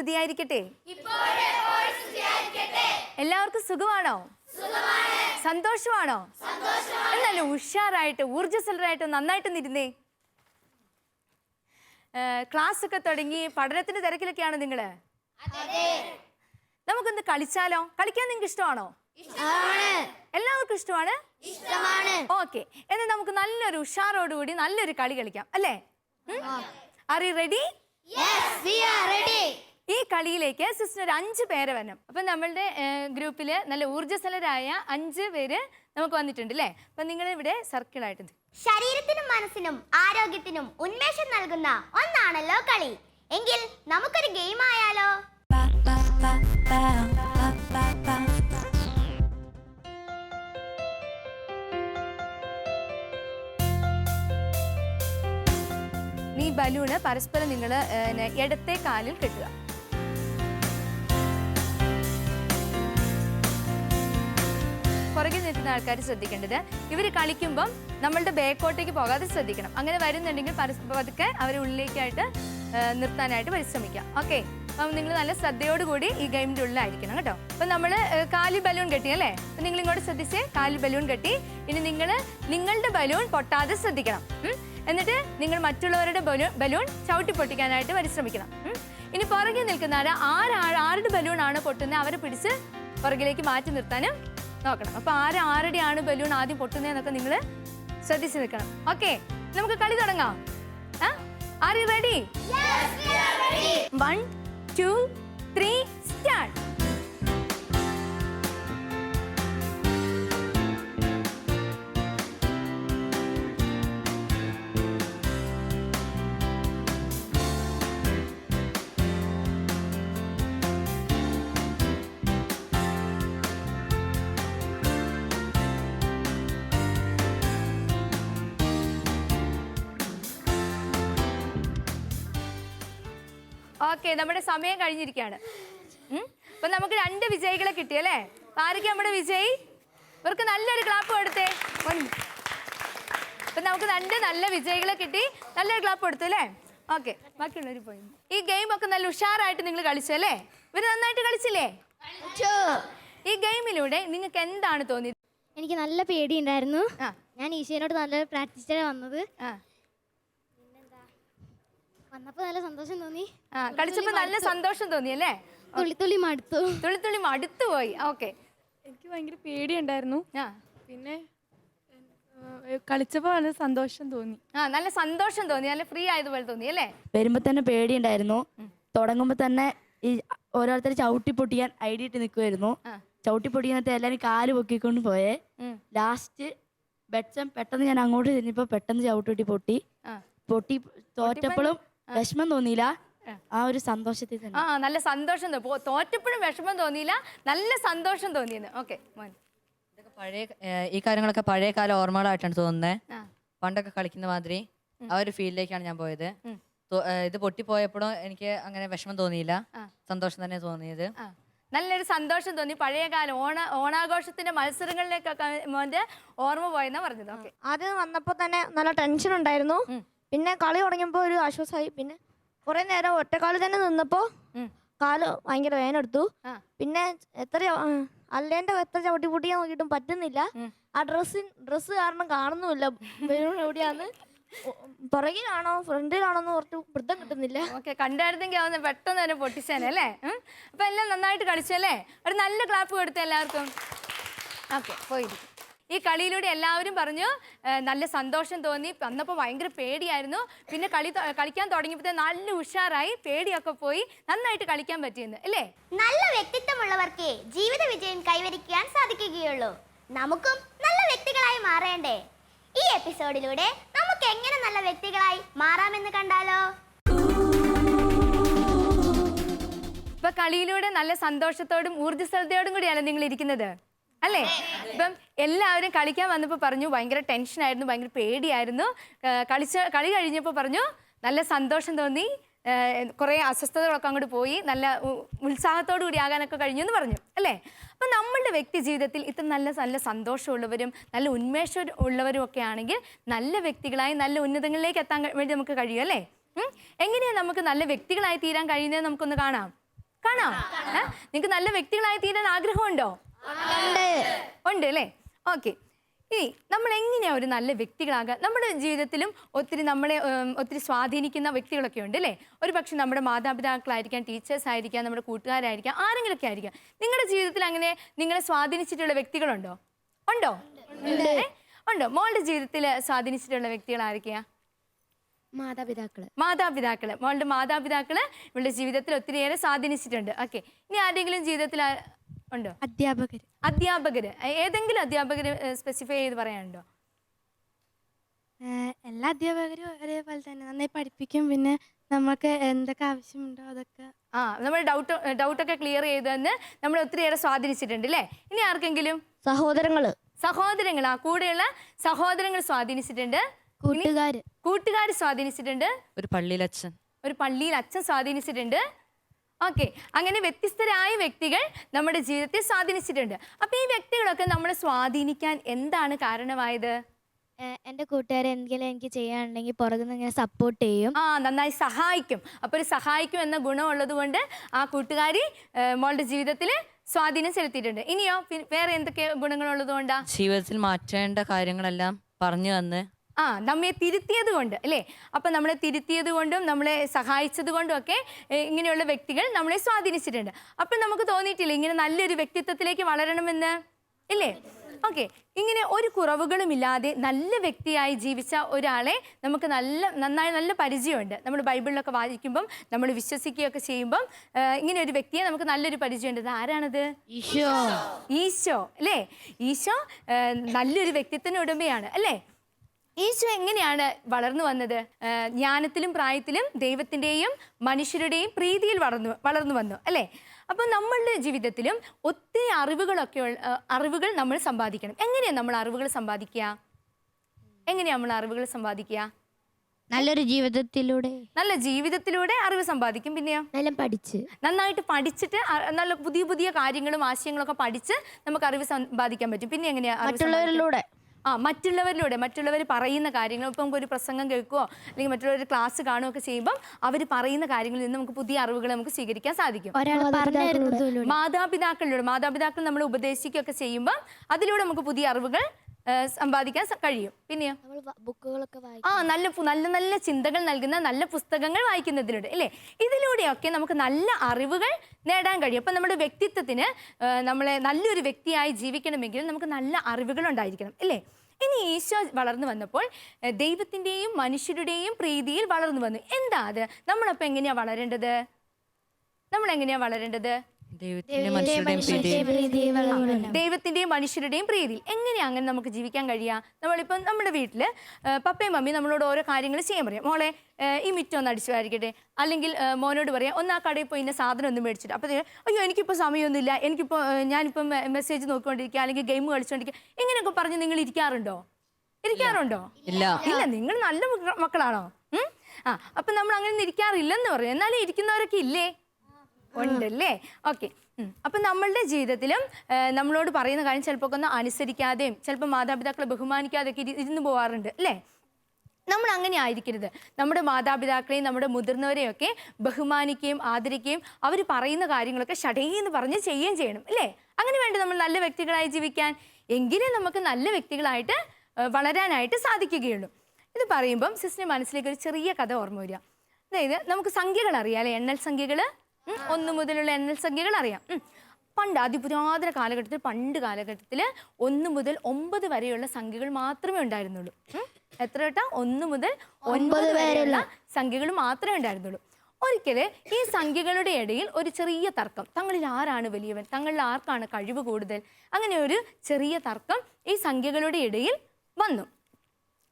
സ്തുതിയായിരിക്കട്ടെ എല്ലാവർക്കും സുഖമാണോ? സന്തോഷമാണോ? എന്നാലും ഉഷാറായിട്ട് ഊർജസ്വലരായിട്ട് നന്നായിട്ട് നിരുന്നേ. ക്ലാസ് ഒക്കെ തുടങ്ങി പഠനത്തിന്റെ തിരക്കിലൊക്കെയാണ് നിങ്ങൾ. നമുക്കൊന്ന് കളിച്ചാലോ? കളിക്കാൻ നിങ്ങൾക്ക് ഇഷ്ടമാണോ? എല്ലാവർക്കും ഇഷ്ടമാണ്? ഓക്കെ. എന്നാൽ നമുക്ക് നല്ലൊരു ഉഷാറോടുകൂടി നല്ലൊരു കളി കളിക്കാം അല്ലേ? ആർ യു റെഡി ഈ കളിയിലേക്ക് സിസ്റ്റർ അഞ്ച് പേര് വരണം അപ്പം നമ്മളുടെ ഗ്രൂപ്പിൽ നല്ല ഊർജസ്വലരായ അഞ്ച് പേര് നമുക്ക് വന്നിട്ടുണ്ട് അല്ലേ അപ്പം നിങ്ങൾ ഇവിടെ സർക്കിളായിട്ട്. ശരീരത്തിനും മനസ്സിനും ആരോഗ്യത്തിനും ഉന്മേഷം നൽകുന്ന ഒന്നാണല്ലോ കളി. എങ്കിൽ നമുക്കൊരു ഗെയിം ആയാലോ? ഈ ബലൂണ് പരസ്പരം നിങ്ങൾ ഇടത്തെ കാലിൽ കെട്ടുക. പുറകിൽ നിൽക്കുന്ന ആൾക്കാർ ശ്രദ്ധിക്കേണ്ടത് ഇവർ കളിക്കുമ്പം നമ്മളുടെ ബേക്കോട്ടേക്ക് പോകാതെ ശ്രദ്ധിക്കണം. അങ്ങനെ വരുന്നുണ്ടെങ്കിൽ പതുക്കെ അവരെ ഉള്ളിലേക്കായിട്ട് നിർത്താനായിട്ട് പരിശ്രമിക്കാം. ഓക്കെ? അപ്പം നിങ്ങൾ നല്ല ശ്രദ്ധയോടുകൂടി ഈ ഗെയിമിന്റെ ഉള്ളിലായിരിക്കണം കേട്ടോ. അപ്പം നമ്മൾ കാലിൽ ബലൂൺ കെട്ടി അല്ലേ? അപ്പം നിങ്ങൾ ഇങ്ങോട്ട് ശ്രദ്ധിച്ചേ കാലിൽ ബലൂൺ കെട്ടി ഇനി നിങ്ങൾ നിങ്ങളുടെ ബലൂൺ പൊട്ടാതെ ശ്രദ്ധിക്കണം. എന്നിട്ട് നിങ്ങൾ മറ്റുള്ളവരുടെ ബലൂൺ ബലൂൺ ചവിട്ടി പൊട്ടിക്കാനായിട്ട് പരിശ്രമിക്കണം. ഇനി പുറകെ നിൽക്കുന്ന ആരാ ആരാ ആരുടെ ബലൂൺ ആണ് പൊട്ടുന്നത് അവരെ പിടിച്ച് പുറകിലേക്ക് മാറ്റി നിർത്താനും നോക്കണം. അപ്പൊ ആര് ആരുടെയാണ് ബലൂൺ ആദ്യം പൊട്ടുന്നതെന്നൊക്കെ നിങ്ങൾ ശ്രദ്ധിച്ചു നിൽക്കണം. ഓക്കെ നമുക്ക് കളി തുടങ്ങാം. Are you ready one two three start okay നമ്മുടെ സമയം കഴിഞ്ഞിരിക്കുകയാണ്? അപ്പൊ നമുക്ക് രണ്ട് വിജയികളെ കിട്ടി അല്ലേ? ആരൊക്കെ നമ്മുടെ വിജയി? ഇവർക്ക് നല്ലൊരു ക്ലാപ്പ് കൊടുത്തേ. അപ്പൊ നമുക്ക് രണ്ട് നല്ല വിജയികളെ കിട്ടി. നല്ലൊരു ക്ലാപ്പ് കൊടുത്തു അല്ലേ? ഓക്കെ ബാക്കിയുള്ളവർ പോയി. ഈ ഗെയിം ഒക്കെ നല്ല ഉഷാറായിട്ട് നിങ്ങൾ കളിച്ചല്ലേ ഇവർ നന്നായിട്ട് കളിച്ചില്ലേ? ഈ ഗെയിമിലൂടെ നിങ്ങൾക്ക് എന്താണ് തോന്നിയത്? എനിക്ക് നല്ല പേടിയുണ്ടായിരുന്നു. ഉണ്ടായിരുന്നു ഞാൻ ഈശോനോട് നല്ല പ്രാക്ടീസ് വന്നത്. ആ വന്നപ്പോൾ നല്ല സന്തോഷം തോന്നി. ആ കളിച്ചപ്പോൾ നല്ല സന്തോഷം തോന്നി അല്ലേ? തുള്ളിത്തുള്ളി തുള്ളി മടുത്തു. തുള്ളി തുള്ളി മടുത്തു പോയി. ഓക്കെ. എനിക്ക് ഭയങ്കര പേടിയുണ്ടായിരുന്നു. ആ. പിന്നെ കളിച്ചപ്പോൾ നല്ല സന്തോഷം തോന്നി. ആ നല്ല സന്തോഷം തോന്നി നല്ല ഫ്രീ ആയതുപോലെ തോന്നി അല്ലേ? വരുമ്പോൾ തന്നെ പേടിയുണ്ടായിരുന്നു. തുടങ്ങുമ്പോൾ തന്നെ ഈ ഓരോരുത്തർ ചവിട്ടി പൊട്ടിക്കാൻ ഐഡിയ ഇട്ട് നിൽക്കുമായിരുന്നു. ചവിട്ടി പൊട്ടിക്കാനത്തെ എല്ലാവരും കാൽ പൊക്കിക്കൊണ്ട് പോയേ. ലാസ്റ്റ് ബെച്ചം പെട്ടെന്ന് ഞാൻ അങ്ങോട്ട് തിരിഞ്ഞപ്പോൾ പെട്ടെന്ന് ചവിട്ടി പൊട്ടി. പൊട്ടി തോറ്റപ്പോഴും വിഷമം തോന്നിയില്ല? ആ. ഒരു സന്തോഷത്തിൽ തന്നെ. ആ നല്ല സന്തോഷം തോ- തോറ്റപ്പോഴും വിഷമം തോന്നിയില്ല. നല്ല സന്തോഷം തോന്നിയെന്ന്. ഓക്കെ മോൻ. ഇതൊക്കെ പഴയ ഏഹ് ഈ കാര്യങ്ങളൊക്കെ പഴയ കാല ഓർമ്മകളായിട്ടാണ് തോന്നുന്നത് ആ. പണ്ടൊക്കെ കളിക്കുന്ന മാതിരി ആ ഒരു ഫീൽഡിലേക്കാണ് ഞാൻ പോയത്. ഉം. തോ- ഏഹ് ഇത് പൊട്ടിപ്പോയപ്പോഴും എനിക്ക് അങ്ങനെ വിഷമം തോന്നിയില്ല. ആ. സന്തോഷം തന്നെ തോന്നിയത്. ആ. നല്ലൊരു സന്തോഷം തോന്നി. പഴയ കാലം ഓണ ഓണാഘോഷത്തിന്റെ മത്സരങ്ങളിലേക്കൊക്കെ മോന്റെ ഓർമ്മ പോയെന്നാ പറഞ്ഞത്. ഓക്കെ. ആദ്യം വന്നപ്പോ തന്നെ നല്ല ടെൻഷൻ ഉണ്ടായിരുന്നു. പിന്നെ കളി തുടങ്ങിയപ്പോൾ ഒരു ആശ്വാസമായി. പിന്നെ കുറേ നേരം ഒറ്റക്കാലി തന്നെ നിന്നപ്പോൾ. കാൽ ഭയങ്കര വേനെടുത്തു എടുത്തു. പിന്നെ എത്ര അല്ലേന്റെ എത്ര ചവിട്ടി പൊട്ടിയാൻ നോക്കിയിട്ടും പറ്റുന്നില്ല. ആ ഡ്രസ്സിൻ ഡ്രസ്സ് കാരണം കാണുന്നുമില്ല. ബലൂൺ എവിടെയാന്ന്. പുറകിലാണോ ഫ്രണ്ടിലാണോ എന്ന് കുറച്ച് വൃദ്ധം കിട്ടുന്നില്ല. ഓക്കെ കണ്ടായിരുന്നെങ്കിൽ അവന്ന് പെട്ടെന്ന് തന്നെ പൊട്ടിച്ചേനെ അല്ലേ? അപ്പൊ എല്ലാം നന്നായിട്ട് കളിച്ചല്ലേ? ഒരു നല്ല ക്ലാപ്പ് കൊടുത്തു എല്ലാവർക്കും. ഓക്കെ പോയിരിക്കും ഈ കളിയിലൂടെ എല്ലാവരും പറഞ്ഞു നല്ല സന്തോഷം തോന്നി. വന്നപ്പോൾ ഭയങ്കര പേടിയായിരുന്നു. പിന്നെ കളി കളിക്കാൻ തുടങ്ങിയപ്പോഴത്തെ നല്ല ഉഷാറായി പേടിയൊക്കെ പോയി നന്നായിട്ട് കളിക്കാൻ പറ്റിയെന്ന്. അല്ലേ? നല്ല വ്യക്തിത്വമുള്ളവർക്ക് ജീവിത വിജയം കൈവരിക്കാൻ സാധിക്കുകയുള്ളൂ. നമുക്കും നല്ല വ്യക്തികളായി മാറേണ്ടേ? ഈ എപ്പിസോഡിലൂടെ നമുക്ക് എങ്ങനെ നല്ല വ്യക്തികളായി മാറാമെന്ന് കണ്ടാലോ? ഇപ്പൊ കളിയിലൂടെ നല്ല സന്തോഷത്തോടും ഊർജസ്വലതയോടും കൂടിയാണ് നിങ്ങൾ ഇരിക്കുന്നത് അല്ലേ ഇപ്പം എല്ലാവരും കളിക്കാൻ വന്നപ്പോൾ പറഞ്ഞു ഭയങ്കര ടെൻഷനായിരുന്നു ഭയങ്കര പേടിയായിരുന്നു. കളിച്ച കളി കഴിഞ്ഞപ്പോൾ പറഞ്ഞു നല്ല സന്തോഷം തോന്നി. കുറേ അസ്വസ്ഥതകളൊക്കെ അങ്ങോട്ട് പോയി. നല്ല ഉത്സാഹത്തോടു കൂടി ആകാനൊക്കെ കഴിഞ്ഞു എന്ന് പറഞ്ഞു അല്ലേ? അപ്പം നമ്മളുടെ വ്യക്തി ജീവിതത്തിൽ ഇത്ര നല്ല നല്ല സന്തോഷമുള്ളവരും നല്ല ഉന്മേഷം ഉള്ളവരും ഒക്കെ ആണെങ്കിൽ നല്ല വ്യക്തികളായി നല്ല ഉന്നതങ്ങളിലേക്ക് എത്താൻ വേണ്ടി നമുക്ക് കഴിയും അല്ലേ? എങ്ങനെയാണ് എങ്ങനെയാ നമുക്ക് നല്ല വ്യക്തികളായി തീരാൻ കഴിയുന്നത് നമുക്കൊന്ന് കാണാം. കാണാം. നിങ്ങൾക്ക് നല്ല വ്യക്തികളായി തീരാൻ ആഗ്രഹമുണ്ടോ? ഉണ്ട്. അല്ലേ? ഓക്കെ ഇനി നമ്മൾ എങ്ങനെയാ ഒരു നല്ല വ്യക്തികളാകുക നമ്മുടെ ജീവിതത്തിലും ഒത്തിരി നമ്മളെ ഒത്തിരി സ്വാധീനിക്കുന്ന വ്യക്തികളൊക്കെ ഉണ്ട് അല്ലേ? ഒരു പക്ഷെ നമ്മുടെ മാതാപിതാക്കളായിരിക്കാം ടീച്ചേഴ്സ് ആയിരിക്കാം നമ്മുടെ കൂട്ടുകാരായിരിക്കാം ആരെങ്കിലുമൊക്കെ ആയിരിക്കാം. നിങ്ങളുടെ ജീവിതത്തിൽ അങ്ങനെ നിങ്ങളെ സ്വാധീനിച്ചിട്ടുള്ള വ്യക്തികളുണ്ടോ? ഉണ്ടോ? ഉണ്ടോ. മോളുടെ ജീവിതത്തിൽ സ്വാധീനിച്ചിട്ടുള്ള വ്യക്തികൾ ആരൊക്കെയാ? മാതാപിതാക്കൾ. മാതാപിതാക്കൾ. മോളുടെ മാതാപിതാക്കൾ ഇവളുടെ ജീവിതത്തിൽ ഒത്തിരിയേറെ സ്വാധീനിച്ചിട്ടുണ്ട്. ഓക്കെ ഇനി ആരെങ്കിലും ജീവിതത്തിൽ ഉണ്ടോ? അധ്യാപകർ അധ്യാപകര്. ഏതെങ്കിലും അധ്യാപകര് സ്പെസിഫൈ ചെയ്ത് പറയാനുണ്ടോ? എല്ലാ അധ്യാപകരും ഒരേപോലെ തന്നെ. നന്നായി പഠിപ്പിക്കും പിന്നെ നമുക്ക് എന്തൊക്കെ ആവശ്യമുണ്ടോ അതൊക്കെ. ആ നമ്മൾ ഡൗട്ട് ഡൗട്ടൊക്കെ ക്ലിയർ ചെയ്ത് തന്നെ നമ്മൾ ഒത്തിരിയേറെ സ്വാധീനിച്ചിട്ടുണ്ട് അല്ലേ ഇനി ആർക്കെങ്കിലും? സഹോദരങ്ങൾ. സഹോദരങ്ങൾ ആ കൂടെയുള്ള സഹോദരങ്ങൾ സ്വാധീനിച്ചിട്ടുണ്ട്. കൂട്ടുകാര്. കൂട്ടുകാർ സ്വാധീനിച്ചിട്ടുണ്ട്. ഒരു പള്ളിയിലച്ഛൻ. ഒരു പള്ളിയിൽ അച്ഛൻ സ്വാധീനിച്ചിട്ടുണ്ട്. ഓക്കെ അങ്ങനെ വ്യത്യസ്തരായ വ്യക്തികൾ നമ്മുടെ ജീവിതത്തെ സ്വാധീനിച്ചിട്ടുണ്ട്. അപ്പൊ ഈ വ്യക്തികളൊക്കെ നമ്മളെ സ്വാധീനിക്കാൻ എന്താണ് കാരണമായത്? എന്റെ കൂട്ടുകാരെ എന്തെങ്കിലും എനിക്ക് ചെയ്യാനുണ്ടെങ്കിൽ പുറകുനിന്ന് ഇങ്ങനെ സപ്പോർട്ട് ചെയ്യും. ആ നന്നായി സഹായിക്കും. അപ്പോൾ ഒരു സഹായിക്കും എന്ന ഗുണമുള്ളത് കൊണ്ട് ആ കൂട്ടുകാരി മോളുടെ ജീവിതത്തിൽ സ്വാധീനം ചെലുത്തിയിട്ടുണ്ട്. ഇനിയോ? വേറെ എന്തൊക്കെ ഗുണങ്ങളുള്ളത് കൊണ്ടാ? ജീവിതത്തിൽ മാറ്റേണ്ട കാര്യങ്ങളെല്ലാം പറഞ്ഞു തന്ന് ആ നമ്മെ തിരുത്തിയത് കൊണ്ട് അല്ലേ? അപ്പം നമ്മളെ തിരുത്തിയത് കൊണ്ടും നമ്മളെ സഹായിച്ചത് കൊണ്ടും ഒക്കെ ഇങ്ങനെയുള്ള വ്യക്തികൾ നമ്മളെ സ്വാധീനിച്ചിട്ടുണ്ട്. അപ്പം നമുക്ക് തോന്നിയിട്ടില്ല ഇങ്ങനെ നല്ലൊരു വ്യക്തിത്വത്തിലേക്ക് വളരണമെന്ന്? ഇല്ലേ? ഓക്കെ. ഇങ്ങനെ ഒരു കുറവുകളും ഇല്ലാതെ നല്ല വ്യക്തിയായി ജീവിച്ച ഒരാളെ നമുക്ക് നല്ല നന്നായി നല്ല പരിചയമുണ്ട്. നമ്മൾ ബൈബിളിലൊക്കെ വായിക്കുമ്പം നമ്മൾ വിശ്വസിക്കുകയൊക്കെ ചെയ്യുമ്പം ഇങ്ങനെ ഒരു വ്യക്തിയെ നമുക്ക് നല്ലൊരു പരിചയമുണ്ട്. ആരാണത്? ഈശോ. ഈശോ അല്ലേ? ഈശോ നല്ലൊരു വ്യക്തിത്വത്തിന് ഉടമയാണ് അല്ലേ? ഈശോ എങ്ങനെയാണ് വളർന്നു വന്നത്? ജ്ഞാനത്തിലും പ്രായത്തിലും ദൈവത്തിന്റെയും മനുഷ്യരുടെയും പ്രീതിയിൽ വളർന്നു വളർന്നു വന്നു അല്ലേ? അപ്പോൾ നമ്മളുടെ ജീവിതത്തിലും ഒത്തിരി അറിവുകളൊക്കെ അറിവുകൾ നമ്മൾ സമ്പാദിക്കണം. എങ്ങനെയാണ് നമ്മൾ അറിവുകൾ സമ്പാദിക്കുക? എങ്ങനെയാണ് നമ്മൾ അറിവുകൾ സമ്പാദിക്കുക? നല്ലൊരു ജീവിതത്തിലൂടെ. നല്ല ജീവിതത്തിലൂടെ അറിവ് സമ്പാദിക്കും പിന്നെയോ? നല്ല പഠിച്ച്. നന്നായിട്ട് പഠിച്ചിട്ട് നല്ല പുതിയ പുതിയ കാര്യങ്ങളും ആശയങ്ങളൊക്കെ പഠിച്ച് നമുക്ക് അറിവ് സമ്പാദിക്കാൻ പറ്റും. പിന്നെ എങ്ങനെയാ മറ്റുള്ളവരിലൂടെ. ആ മറ്റുള്ളവരിലൂടെ മറ്റുള്ളവർ പറയുന്ന കാര്യങ്ങൾ ഇപ്പം നമുക്ക് ഒരു പ്രസംഗം കേൾക്കുകയോ അല്ലെങ്കിൽ മറ്റുള്ളവർ ക്ലാസ് കാണുകയൊക്കെ ചെയ്യുമ്പോൾ അവർ പറയുന്ന കാര്യങ്ങളിൽ നിന്ന് നമുക്ക് പുതിയ അറിവുകൾ നമുക്ക് സ്വീകരിക്കാൻ സാധിക്കും. മാതാപിതാക്കളിലൂടെ മാതാപിതാക്കൾ നമ്മൾ ഉപദേശിക്കുകയൊക്കെ ചെയ്യുമ്പോൾ അതിലൂടെ നമുക്ക് പുതിയ അറിവുകൾ സമ്പാദിക്കാൻ കഴിയും. പിന്നെയോ? ബുക്കുകളൊക്കെ ആ നല്ല നല്ല നല്ല ചിന്തകൾ നൽകുന്ന നല്ല പുസ്തകങ്ങൾ വായിക്കുന്നതിലൂടെ അല്ലേ? ഇതിലൂടെയൊക്കെ നമുക്ക് നല്ല അറിവുകൾ നേടാൻ കഴിയും. അപ്പം നമ്മുടെ വ്യക്തിത്വത്തിന് നമ്മളെ നല്ലൊരു വ്യക്തിയായി ജീവിക്കണമെങ്കിൽ നമുക്ക് നല്ല അറിവുകൾ ഉണ്ടായിരിക്കണം അല്ലേ? ഇനി ഈശോ വളർന്നു വന്നപ്പോൾ ദൈവത്തിന്റെയും മനുഷ്യരുടെയും പ്രീതിയിൽ വളർന്നു വന്നു. എന്താ അത്? നമ്മളപ്പോൾ എങ്ങനെയാണ് വളരേണ്ടത്? നമ്മൾ എങ്ങനെയാ വളരേണ്ടത്? ദൈവത്തിന്റെ മനുഷ്യരുടെയും പ്രീതി. ദൈവത്തിന്റെയും എങ്ങനെയാ അങ്ങനെ നമുക്ക് ജീവിക്കാൻ കഴിയുക നമ്മളിപ്പം നമ്മുടെ വീട്ടിൽ പപ്പയും മമ്മിയും നമ്മളോട് ഓരോ കാര്യങ്ങൾ ചെയ്യാൻ പറയാം. മോളെ ഈ മിറ്റം ഒന്ന് അടിച്ചു വാരിക്കട്ടെ അല്ലെങ്കിൽ മോനോട് പറയാം ഒന്ന് ആ കടയിൽ പോയി ഇന്ന സാധനം ഒന്ന് മേടിച്ചിട്ട്. അപ്പോൾ അയ്യോ എനിക്കിപ്പോൾ സമയമൊന്നുമില്ല. എനിക്കിപ്പോൾ ആ, ഞാനിപ്പം മെസ്സേജ് നോക്കിക്കൊണ്ടിരിക്കുക അല്ലെങ്കിൽ ഗെയിം കളിച്ചുകൊണ്ടിരിക്കുക ഇങ്ങനെയൊക്കെ പറഞ്ഞ് നിങ്ങൾ ഇരിക്കാറുണ്ടോ? ഇരിക്കാറുണ്ടോ? ഇല്ല. ഇല്ല നിങ്ങൾ നല്ല മക്കളാണോ? ഉം? ആ അപ്പം നമ്മൾ അങ്ങനെ ഒന്നും ഇരിക്കാറില്ലെന്ന് പറയും. എന്നാലും ഇരിക്കുന്നവരൊക്കെ ഇല്ലേ? ഉണ്ടല്ലേ? ഓക്കെ. അപ്പൊ നമ്മളുടെ ജീവിതത്തിലും നമ്മളോട് പറയുന്ന കാര്യം ചിലപ്പോൾ ഒന്ന് അനുസരിക്കാതെയും ചിലപ്പോൾ മാതാപിതാക്കളെ ബഹുമാനിക്കാതെയൊക്കെ ഒക്കെ ഇരുന്ന് പോവാറുണ്ട് അല്ലേ? നമ്മൾ അങ്ങനെ ആയിരിക്കരുത്. നമ്മുടെ മാതാപിതാക്കളെയും നമ്മുടെ മുതിർന്നവരെയൊക്കെ ബഹുമാനിക്കുകയും ആദരിക്കുകയും അവർ പറയുന്ന കാര്യങ്ങളൊക്കെ ഷടയെന്ന് പറഞ്ഞ് ചെയ്യുകയും ചെയ്യണം അല്ലേ? അങ്ങനെ വേണ്ട നമ്മൾ നല്ല വ്യക്തികളായി ജീവിക്കാൻ? എങ്കിലേ നമുക്ക് നല്ല വ്യക്തികളായിട്ട് വളരാനായിട്ട് സാധിക്കുകയുള്ളൂ. ഇത് പറയുമ്പം സിസ്റ്റിന് മനസ്സിലേക്ക് ഒരു ചെറിയ കഥ ഓർമ്മ വരിക. അതായത് നമുക്ക് സംഖ്യകൾ അറിയാം അല്ലേ? എണ്ണൽ സംഖ്യകൾ ഒന്ന് മുതലുള്ള എണ്ണൽ സംഖ്യകൾ അറിയാം. പണ്ട് അതിപുരാതന കാലഘട്ടത്തിൽ പണ്ട് കാലഘട്ടത്തിൽ ഒന്ന് മുതൽ ഒമ്പത് വരെയുള്ള സംഖ്യകൾ മാത്രമേ ഉണ്ടായിരുന്നുള്ളൂ. എത്ര കേട്ടാ ഒന്ന് മുതൽ ഒൻപത് വരെയുള്ള സംഖ്യകൾ മാത്രമേ ഉണ്ടായിരുന്നുള്ളൂ ഒരിക്കൽ ഈ സംഖ്യകളുടെ ഇടയിൽ ഒരു ചെറിയ തർക്കം തങ്ങളിൽ ആരാണ് വലിയവൻ തങ്ങളിൽ ആർക്കാണ് കഴിവ് കൂടുതൽ അങ്ങനെ ഒരു ചെറിയ തർക്കം ഈ സംഖ്യകളുടെ ഇടയിൽ വന്നു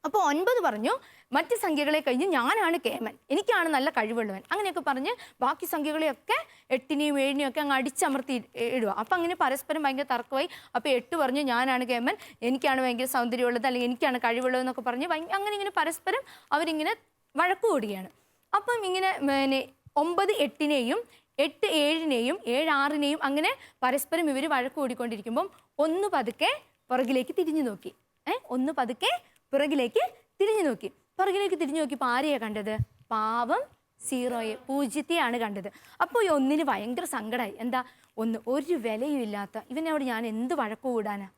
അപ്പോൾ ഒൻപത് പറഞ്ഞു മറ്റ് സംഖ്യകളെ കഴിഞ്ഞ് ഞാനാണ് കേമൻ. എനിക്കാണ് നല്ല കഴിവുള്ളവൻ. അങ്ങനെയൊക്കെ പറഞ്ഞ് ബാക്കി സംഖ്യകളെയൊക്കെ എട്ടിനെയും ഏഴിനെയും ഒക്കെ അങ്ങ് അടിച്ചമർത്തി ഇടുക. അപ്പം അങ്ങനെ പരസ്പരം ഭയങ്കര തർക്കമായി. അപ്പോൾ എട്ട് പറഞ്ഞു ഞാനാണ് കേമൻ. എനിക്കാണ് ഭയങ്കര സൗന്ദര്യമുള്ളത്. അല്ലെങ്കിൽ എനിക്കാണ് കഴിവുള്ളത് എന്നൊക്കെ പറഞ്ഞ് അങ്ങനെ ഇങ്ങനെ പരസ്പരം അവരിങ്ങനെ വഴക്ക് കൂടുകയാണ്. അപ്പം ഇങ്ങനെ പിന്നെ ഒമ്പത് എട്ടിനെയും എട്ട് ഏഴിനെയും ഏഴ് ആറിനെയും അങ്ങനെ പരസ്പരം ഇവർ വഴക്ക് കൂടിക്കൊണ്ടിരിക്കുമ്പം ഒന്ന് പതുക്കെ പുറകിലേക്ക് തിരിഞ്ഞു നോക്കി. ഏഹ് ഒന്ന് പതുക്കെ പുറകിലേക്ക് തിരിഞ്ഞു നോക്കി. പുറകിലേക്ക് തിരിഞ്ഞു നോക്കിയപ്പോൾ ആരെയാണ് കണ്ടത്? പാവം സീറോയെ പൂജ്യത്തെയാണ് കണ്ടത്. അപ്പോൾ ഈ ഒന്നിന് ഭയങ്കര സങ്കടമായി എന്താ? ഒന്ന് ഒരു വിലയും ഇല്ലാത്ത ഇവനോട് ഞാൻ എന്ത് വഴക്കു കൂടാനാ?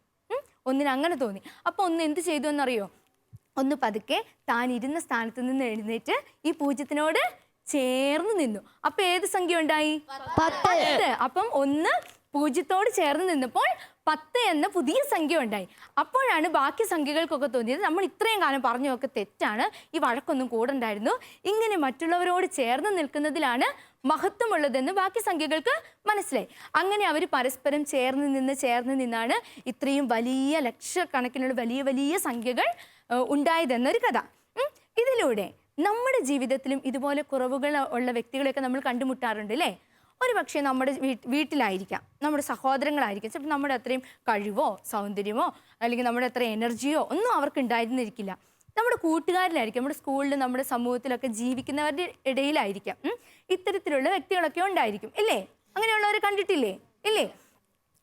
ഒന്നിന് അങ്ങനെ തോന്നി. അപ്പോൾ ഒന്ന് എന്ത് ചെയ്തു എന്നറിയോ? ഒന്ന് പതുക്കെ താൻ ഇരുന്ന സ്ഥാനത്ത് നിന്ന് എഴുന്നേറ്റ് ഈ പൂജ്യത്തിനോട് ചേർന്ന് നിന്നു. അപ്പൊ ഏത് സംഖ്യ ഉണ്ടായി? പത്ത്. അപ്പം ഒന്ന് പൂജ്യത്തോട് ചേർന്ന് നിന്നപ്പോൾ പത്ത് എന്ന പുതിയ സംഖ്യ ഉണ്ടായി അപ്പോഴാണ് ബാക്കി സംഖ്യകൾക്കൊക്കെ തോന്നിയത്. നമ്മൾ ഇത്രയും കാലം പറഞ്ഞതൊക്കെ തെറ്റാണ്. ഈ വഴക്കൊന്നും കൂടണ്ടായിരുന്നു. ഇങ്ങനെ മറ്റുള്ളവരോട് ചേർന്ന് നിൽക്കുന്നതിലാണ് മഹത്വമുള്ളതെന്ന് ബാക്കി സംഖ്യകൾക്ക് മനസ്സിലായി. അങ്ങനെ അവർ പരസ്പരം ചേർന്ന് നിന്ന് ചേർന്ന് നിന്നാണ് ഇത്രയും വലിയ ലക്ഷക്കണക്കിനുള്ള വലിയ വലിയ സംഖ്യകൾ ഉണ്ടായതെന്നൊരു കഥ. ഇതിലൂടെ നമ്മുടെ ജീവിതത്തിലും ഇതുപോലെ കുറവുകൾ ഉള്ള വ്യക്തികളെയൊക്കെ നമ്മൾ കണ്ടുമുട്ടാറുണ്ട് അല്ലേ? ഒരു പക്ഷേ നമ്മുടെ വീട്ടിലായിരിക്കാം. നമ്മുടെ സഹോദരങ്ങളായിരിക്കാം. ചിലപ്പോൾ നമ്മുടെ അത്രയും കഴിവോ സൗന്ദര്യമോ അല്ലെങ്കിൽ നമ്മുടെ അത്ര എനർജിയോ ഒന്നും അവർക്ക് ഉണ്ടായിരുന്നിരിക്കില്ല. നമ്മുടെ കൂട്ടുകാരിലായിരിക്കും നമ്മുടെ സ്കൂളിൽ നമ്മുടെ സമൂഹത്തിലൊക്കെ ജീവിക്കുന്നവരുടെ ഇടയിലായിരിക്കാം. ഇത്തരത്തിലുള്ള വ്യക്തികളൊക്കെ ഉണ്ടായിരിക്കും. ഇല്ലേ? അങ്ങനെയുള്ളവരെ കണ്ടിട്ടില്ലേ? ഇല്ലേ?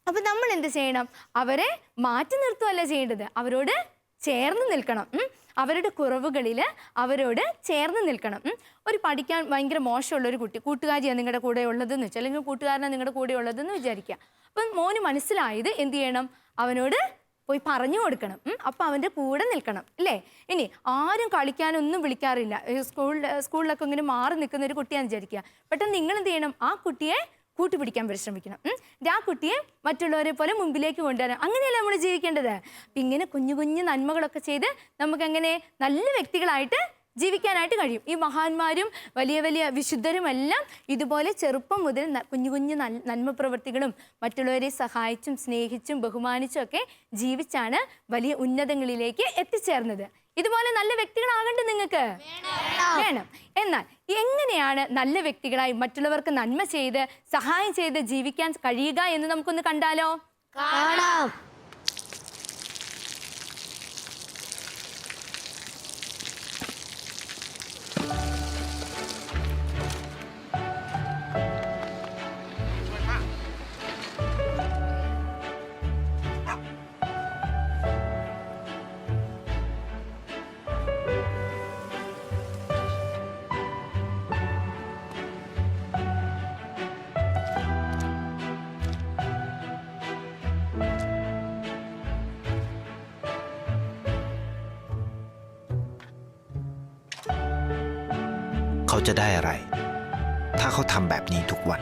അപ്പൊ നമ്മൾ എന്ത് ചെയ്യണം? അവരെ മാറ്റി നിർത്തുകയല്ല ചെയ്യേണ്ടത്. അവരോട് ചേർന്ന് നിൽക്കണം. അവരുടെ കുറവുകളിൽ അവരോട് ചേർന്ന് നിൽക്കണം. ഒരു പഠിക്കാൻ ഭയങ്കര മോശമുള്ള ഒരു കുട്ടി കൂട്ടുകാരിയാണ് നിങ്ങളുടെ കൂടെ ഉള്ളതെന്ന് വെച്ചാൽ അല്ലെങ്കിൽ കൂട്ടുകാരനാണ് നിങ്ങളുടെ കൂടെ ഉള്ളതെന്ന് വിചാരിക്കുക അപ്പം മോന് മനസ്സിലായത് എന്ത് ചെയ്യണം? അവനോട് പോയി പറഞ്ഞു കൊടുക്കണം. അപ്പം അവന്റെ കൂടെ നിൽക്കണം. ഇല്ലേ? ഇനി ആരും കളിക്കാനൊന്നും വിളിക്കാറില്ല. സ്കൂളിൽ സ്കൂളിലൊക്കെ ഇങ്ങനെ മാറി നിൽക്കുന്ന ഒരു കുട്ടിയാണെന്ന് വിചാരിക്കുക പെട്ടെന്ന് നിങ്ങൾ എന്ത് ചെയ്യണം? ആ കുട്ടിയെ കൂട്ടുപിടിക്കാൻ പരിശ്രമിക്കണം. ആ കുട്ടിയെ മറ്റുള്ളവരെ പോലെ മുമ്പിലേക്ക് കൊണ്ടുവരാം. അങ്ങനെയല്ല നമ്മൾ ജീവിക്കേണ്ടത്? അപ്പം ഇങ്ങനെ കുഞ്ഞു കുഞ്ഞു നന്മകളൊക്കെ ചെയ്ത് നമുക്കങ്ങനെ നല്ല വ്യക്തികളായിട്ട് ജീവിക്കാനായിട്ട് കഴിയും. ഈ മഹാന്മാരും വലിയ വലിയ വിശുദ്ധരുമെല്ലാം ഇതുപോലെ ചെറുപ്പം മുതൽ കുഞ്ഞു കുഞ്ഞു നന്മ പ്രവർത്തികളും മറ്റുള്ളവരെ സഹായിച്ചും സ്നേഹിച്ചും ബഹുമാനിച്ചും ഒക്കെ ജീവിച്ചാണ് വലിയ ഉന്നതങ്ങളിലേക്ക് എത്തിച്ചേർന്നത്. ഇതുപോലെ നല്ല വ്യക്തികളാകണ്ടേ നിങ്ങൾക്ക്. വേണം. എന്നാൽ എങ്ങനെയാണ് നല്ല വ്യക്തികളായി മറ്റുള്ളവർക്ക് നന്മ ചെയ്ത് സഹായം ചെയ്ത് ജീവിക്കാൻ കഴിയുക എന്ന് നമുക്കൊന്ന് കണ്ടാലോ? കാണാം. จะได้อะไร ถ้าเขาทำแบบนี้ทุกวัน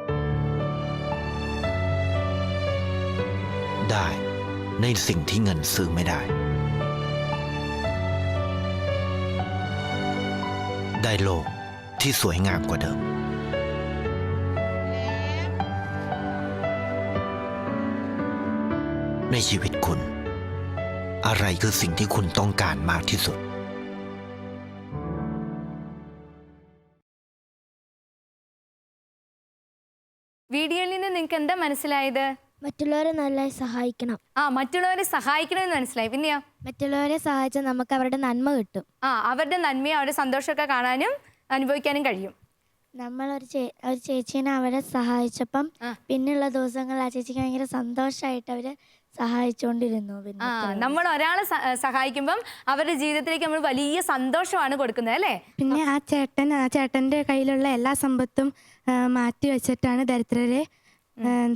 ได้ในสิ่งที่เงินซื้อไม่ได้ ได้โลกที่สวยงามกว่าเดิม ในชีวิตคุณ อะไรคือสิ่งที่คุณต้องการมากที่สุด വീഡിയോയിൽ നിന്ന് നിങ്ങൾക്ക് എന്താ മനസ്സിലായത് മറ്റുള്ളവരെ നല്ലതായി സഹായിക്കണം. ആ മറ്റുള്ളവരെ സഹായിക്കണമെന്ന് മനസ്സിലായി. പിന്നെയോ? മറ്റുള്ളവരെ സഹായിച്ചാൽ നമുക്ക് അവരുടെ നന്മ കിട്ടും. ആ അവരുടെ നന്മയും അവരുടെ സന്തോഷമൊക്കെ കാണാനും അനുഭവിക്കാനും കഴിയും. നമ്മൾ ഒരു ചേ ഒരു ചേച്ചീനെ അവരെ സഹായിച്ചപ്പം ആ. പിന്നെയുള്ള ദിവസങ്ങളിൽ ആ ചേച്ചിക്ക് ഭയങ്കര സന്തോഷമായിട്ട് അവർ സഹായിച്ചുകൊണ്ടിരുന്നു പിന്നെ ആ നമ്മൾ ഒരാളെ സ- സഹായിക്കുമ്പം അവരുടെ ജീവിതത്തിലേക്ക് നമ്മൾ വലിയ സന്തോഷമാണ് കൊടുക്കുന്നത് അല്ലേ? പിന്നെ ആ ചേട്ടൻ ആ ചേട്ടന്റെ കയ്യിലുള്ള എല്ലാ സമ്പത്തും ആ, മാറ്റി വെച്ചിട്ടാണ് ദരിദ്രരെ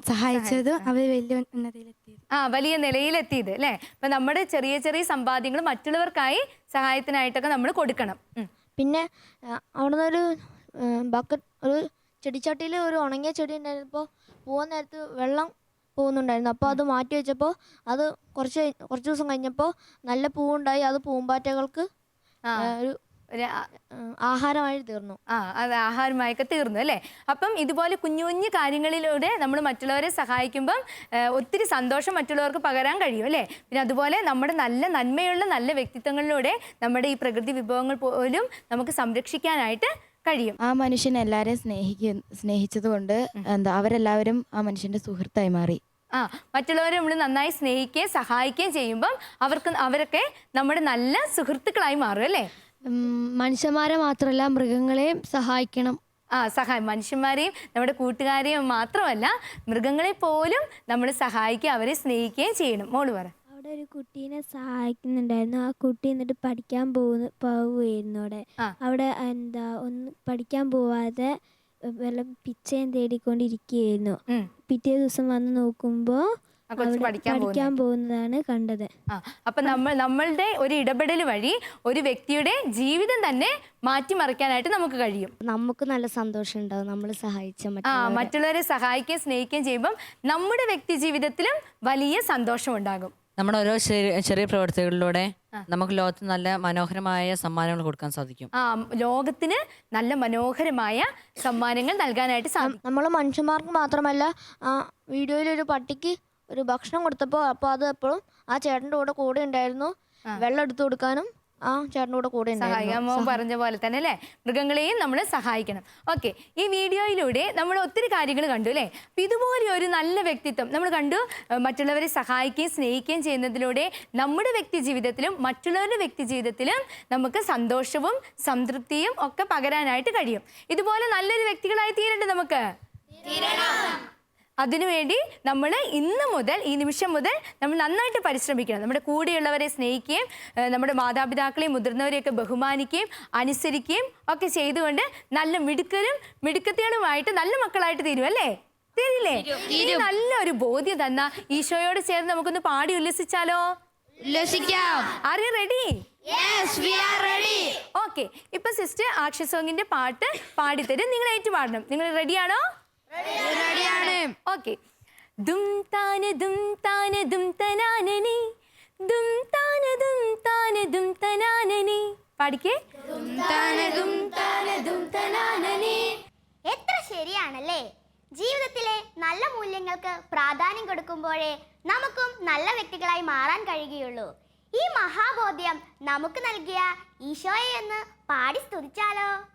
സഹായിച്ചതും അവർ വലിയ ഉന്നതിയിലെത്തിയത്. ആ വലിയ നിലയിലെത്തിയത് അല്ലേ? അപ്പൊ നമ്മുടെ ചെറിയ ചെറിയ സമ്പാദ്യങ്ങൾ മറ്റുള്ളവർക്കായി സഹായത്തിനായിട്ടൊക്കെ നമ്മൾ കൊടുക്കണം. പിന്നെ അവിടെ ഒരു ബക്കറ്റ് ഒരു ചെടിച്ചട്ടിയിൽ ഒരു ഉണങ്ങിയ ചെടി ഉണ്ടായിരുന്നപ്പോൾ പോകുന്ന നേരത്ത് വെള്ളം പോകുന്നുണ്ടായിരുന്നു. അപ്പോൾ അത് മാറ്റി വെച്ചപ്പോൾ അത് കുറച്ച് കുറച്ച് ദിവസം കഴിഞ്ഞപ്പോൾ നല്ല പൂവുണ്ടായി. അത് പൂമ്പാറ്റകൾക്ക് ഒരു ഒരു ആ- ആഹാരമായി തീർന്നു. ആ അത് ആഹാരമായൊക്കെ തീർന്നു അല്ലേ? അപ്പം ഇതുപോലെ കുഞ്ഞു കുഞ്ഞു കാര്യങ്ങളിലൂടെ നമ്മൾ മറ്റുള്ളവരെ സഹായിക്കുമ്പം ആ, ഒത്തിരി സന്തോഷം മറ്റുള്ളവർക്ക് പകരാൻ കഴിയും അല്ലേ? പിന്നെ അതുപോലെ നമ്മുടെ നല്ല നന്മയുള്ള നല്ല വ്യക്തിത്വങ്ങളിലൂടെ നമ്മുടെ ഈ പ്രകൃതി വിഭവങ്ങൾ പോലും നമുക്ക് സംരക്ഷിക്കാനായിട്ട് കഴിയും. ആ മനുഷ്യൻ എല്ലാവരെയും സ്നേഹിക്ക സ്നേഹിച്ചതുകൊണ്ട് എന്താ അവരെല്ലാവരും ആ മനുഷ്യന്റെ സുഹൃത്തായി മാറി. ആ മറ്റുള്ളവരെ നമ്മൾ നന്നായി സ്നേഹിക്കുകയും സഹായിക്കുകയും ചെയ്യുമ്പം അവർക്ക് അവരൊക്കെ നമ്മുടെ നല്ല സുഹൃത്തുക്കളായി മാറും അല്ലേ? മനുഷ്യന്മാരെ മാത്രമല്ല മൃഗങ്ങളെയും സഹായിക്കണം. ആ സഹായം മനുഷ്യന്മാരെയും നമ്മുടെ കൂട്ടുകാരെയും മാത്രമല്ല മൃഗങ്ങളെ പോലും നമ്മൾ സഹായിക്കുക അവരെ സ്നേഹിക്കുകയും ചെയ്യണം. മോൾ പറ. അവിടെ ഒരു കുട്ടീനെ സഹായിക്കുന്നുണ്ടായിരുന്നു. ആ കുട്ടി എന്നിട്ട് പഠിക്കാൻ പോകുന്ന പോവുകയായിരുന്നു അവിടെ. അവിടെ എന്താ ഒന്ന് പഠിക്കാൻ പോവാതെ വല്ല പിച്ചയും തേടിക്കൊണ്ടിരിക്കുകയായിരുന്നു. പിറ്റേ ദിവസം വന്ന് നോക്കുമ്പോൾ പഠിക്കാൻ പഠിക്കാൻ പോകുന്നതാണ് കണ്ടത്. ആ അപ്പൊ നമ്മൾ നമ്മളുടെ ഒരു ഇടപെടൽ വഴി ഒരു വ്യക്തിയുടെ ജീവിതം തന്നെ മാറ്റിമറിക്കാനായിട്ട് നമുക്ക് കഴിയും. നമുക്ക് നല്ല സന്തോഷം ഉണ്ടാവും നമ്മൾ സഹായിച്ച ആ മറ്റുള്ളവരെ. സഹായിക്കുകയും സ്നേഹിക്കുകയും ചെയ്യുമ്പം നമ്മുടെ വ്യക്തി ജീവിതത്തിലും വലിയ സന്തോഷം ഉണ്ടാകും. നമ്മുടെ ഓരോ ചെറിയ ചെറിയ പ്രവർത്തികളിലൂടെ നമുക്ക് ലോകത്ത് നല്ല മനോഹരമായ സമ്മാനങ്ങൾ കൊടുക്കാൻ സാധിക്കും. ആ ലോകത്തിന് നല്ല മനോഹരമായ സമ്മാനങ്ങൾ നൽകാനായിട്ട് സാധിക്കും. നമ്മൾ മനുഷ്യന്മാർക്ക് മാത്രമല്ല ആ വീഡിയോയിൽ ഒരു പട്ടിക്ക് ഒരു ഭക്ഷണം കൊടുത്തപ്പോൾ അപ്പോൾ അത് എപ്പോഴും ആ ചേട്ടന്റെ കൂടെ കൂടെ ഉണ്ടായിരുന്നു. വെള്ളം എടുത്തു കൊടുക്കാനും ആ ചേട്ടന്റെ കൂടെ കൂടെ സഹായിക്കാൻ ഉണ്ടായിരുന്നു മോൻ പറഞ്ഞ പോലെ തന്നെ അല്ലേ? മൃഗങ്ങളെയും നമ്മൾ സഹായിക്കണം. ഓക്കെ ഈ വീഡിയോയിലൂടെ നമ്മൾ ഒത്തിരി കാര്യങ്ങൾ കണ്ടു അല്ലേ? അപ്പം ഇതുപോലെ ഒരു നല്ല വ്യക്തിത്വം നമ്മൾ കണ്ടു. മറ്റുള്ളവരെ സഹായിക്കുകയും സ്നേഹിക്കുകയും ചെയ്യുന്നതിലൂടെ നമ്മുടെ വ്യക്തി ജീവിതത്തിലും മറ്റുള്ളവരുടെ വ്യക്തി ജീവിതത്തിലും നമുക്ക് സന്തോഷവും സംതൃപ്തിയും ഒക്കെ പകരാനായിട്ട് കഴിയും. ഇതുപോലെ നല്ലൊരു വ്യക്തികളായി തീരണ്ടേ നമുക്ക്? അതിനുവേണ്ടി നമ്മൾ ഇന്ന് മുതൽ ഈ നിമിഷം മുതൽ നമ്മൾ നന്നായിട്ട് പരിശ്രമിക്കണം. നമ്മുടെ കൂടെയുള്ളവരെ സ്നേഹിക്കുകയും നമ്മുടെ മാതാപിതാക്കളെയും മുതിർന്നവരെയൊക്കെ ബഹുമാനിക്കുകയും അനുസരിക്കുകയും ഒക്കെ ചെയ്തുകൊണ്ട് നല്ല മിടുക്കരും മിടുക്കത്തികളുമായിട്ട് നല്ല മക്കളായിട്ട് തീരും അല്ലേ? തീരില്ലേ? ഈ നല്ലൊരു ബോധ്യം തന്ന ഈശോയോട് ചേർന്ന് നമുക്കൊന്ന് പാടി ഉല്ലസിച്ചാലോ? ഉല്ലസിക്കാം. യു ആർ റെഡി ഓക്കെ ഇപ്പൊ സിസ്റ്റർ ആക്ഷ സോങ്ങിന്റെ പാട്ട് പാടിത്തരും. നിങ്ങൾ ഏറ്റുപാടണം നിങ്ങൾ റെഡിയാണോ റെഡിയാണ്. ഓക്കെ. ദും താന ദും താന ദും തനാനനി. ദും താന ദും താന ദും തനാനനി. പാടിക്കേ. എത്ര ശരിയാണല്ലേ? ജീവിതത്തിലെ നല്ല മൂല്യങ്ങൾക്ക് പ്രാധാന്യം കൊടുക്കുമ്പോഴേ നമുക്കും നല്ല വ്യക്തികളായി മാറാൻ കഴിയുകയുള്ളൂ. ഈ മഹാബോധ്യം നമുക്ക് നൽകിയ ഈശോയെ എന്ന് പാടി സ്തുതിച്ചാലോ ും?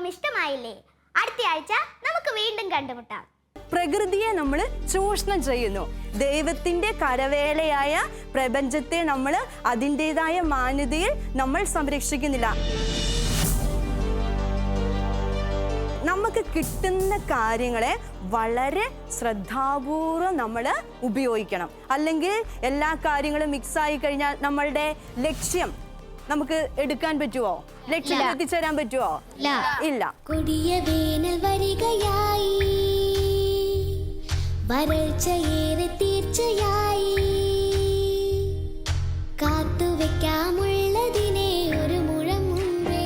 എല്ലാവർക്കും ഇഷ്ടമായില്ലേ? അടുത്തയാഴ്ച നമുക്ക് വീണ്ടും കണ്ടുമുട്ടാം. പ്രകൃതിയെ നമ്മൾ ചൂഷണം ചെയ്യുന്നു. ദൈവത്തിന്റെ കരവേലയായ പ്രപഞ്ചത്തെ നമ്മൾ അതിന്റെതായ മാന്യതയിൽ നമ്മൾ സംരക്ഷിക്കുന്നില്ല. നമുക്ക് കിട്ടുന്ന കാര്യങ്ങളെ വളരെ ശ്രദ്ധാപൂർവം നമ്മൾ ഉപയോഗിക്കണം. അല്ലെങ്കിൽ എല്ലാ കാര്യങ്ങളും മിക്സ് ആയി കഴിഞ്ഞാൽ നമ്മളുടെ ലക്ഷ്യം നമുക്ക് എടുക്കാൻ പറ്റുമോ ലക്ഷ്യത്തിൽ എത്തിച്ചേരാൻ പറ്റുമോ ഇല്ല. കൊടിയ വേനൽ വരികയായി. വരൾച്ചയേറെ തീർച്ചയായി. കാത്തുവെക്കാമുള്ളതിനെ ഒരു മുഴം മുൻപേ.